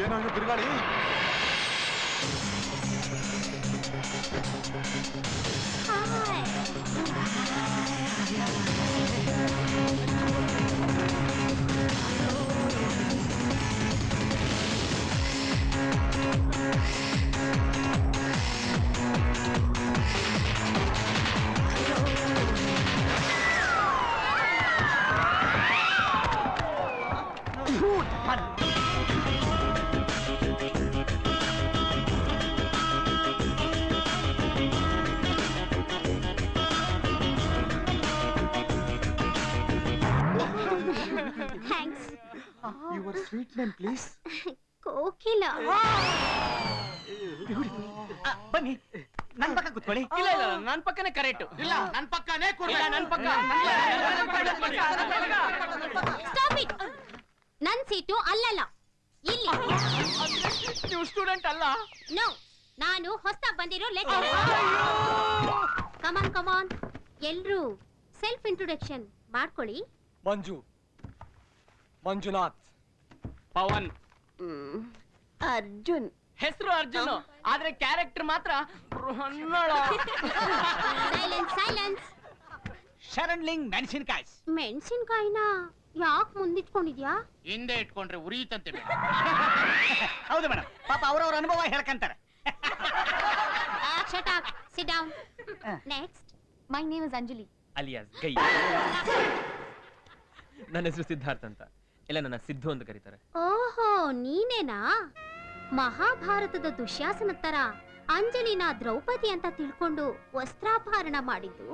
얘는 여기 들어가니? Shoot! Thanks your sweet name please Kokila ಬನ್ನಿ. ನನ್ ಪಕ್ಕ ಕುತ್ಕೊಳ್ಳಿ. ಇಲ್ಲ ಇಲ್ಲ ನನ್ ಪಕ್ಕನೇ ಕರೆಕ್ಟ್. ಇಲ್ಲ ನನ್ ಪಕ್ಕನೇ ಇಲ್ಲ ನನ್ ಪಕ್ಕ. ಸ್ಟಾಪ್ ಇಟ್ ನನ್ ಸೀಟು ಅಲ್ಲಲ್ಲ. ಇಲ್ಲಿ. ನೀವು ಸ್ಟೂಡೆಂಟ್ ಅಲ್ಲ? ನೋ ನಾನು ಹೊಸ ಬಂದಿರೋ lecture come on come on ಎಲ್ರು ಸೆಲ್ಫ್ ಇಂಟ್ರೊಡಕ್ಷನ್ ಮಾಡ್ಕೊಳ್ಳಿ. ಮಂಜು ಮಂಜುನಾಥ್. ಪವನ್. ಅರ್ಜುನ್. ಹೆಸರು ಅರ್ಜುನ್ ಆದ್ರೆ ಕ್ಯಾರೆಕ್ಟರ್ ಮಾತ್ರ ಬೃಹನ್ನಳ. ಸೈಲೆನ್ಸ್ ಸೈಲೆನ್ಸ್ ಶರಣ್ಲಿಂಗ್ ಮೆಣಸಿನ್ಕಾಯಿ. ಮೆಣಸಿನ್ಕಾಯಿನ? ಯಾಕೆ ಮುಂದಿಟ್ಕೊಂಡಿದ್ಯಾ? ಹಿಂದೆ ಇಟ್ಕೊಂಡ್ರೆ ಉರಿಯುತ್ತಂತೆ ಮೇಡಮ್ ಹೌದು ಮೇಡಮ್ ಪಾಪ ಅವ್ರವ್ರ ಅನುಭವ ಹೇಳ್ಕಂತಾರೆ. Shut up sit down next my name is Anjali alias guy. ನನ್ನ ಹೆಸರು ಸಿದ್ಧಾರ್ಥ್ ಅಂತ. ಇಲ್ಲ ನನ್ನ ಸಿದ್ದು ಅಂತ ಕರೀತಾರೆ. ಓಹೋ, ನೀನೇನಾ? ಮಹಾಭಾರತದ ದುಶ್ಯಾಸನ ತರ ಅಂಜಲಿನ ದ್ರೌಪದಿ ಅಂತ ತಿಳ್ಕೊಂಡು ವಸ್ತ್ರಾಭರಣ ಮಾಡಿದ್ದು?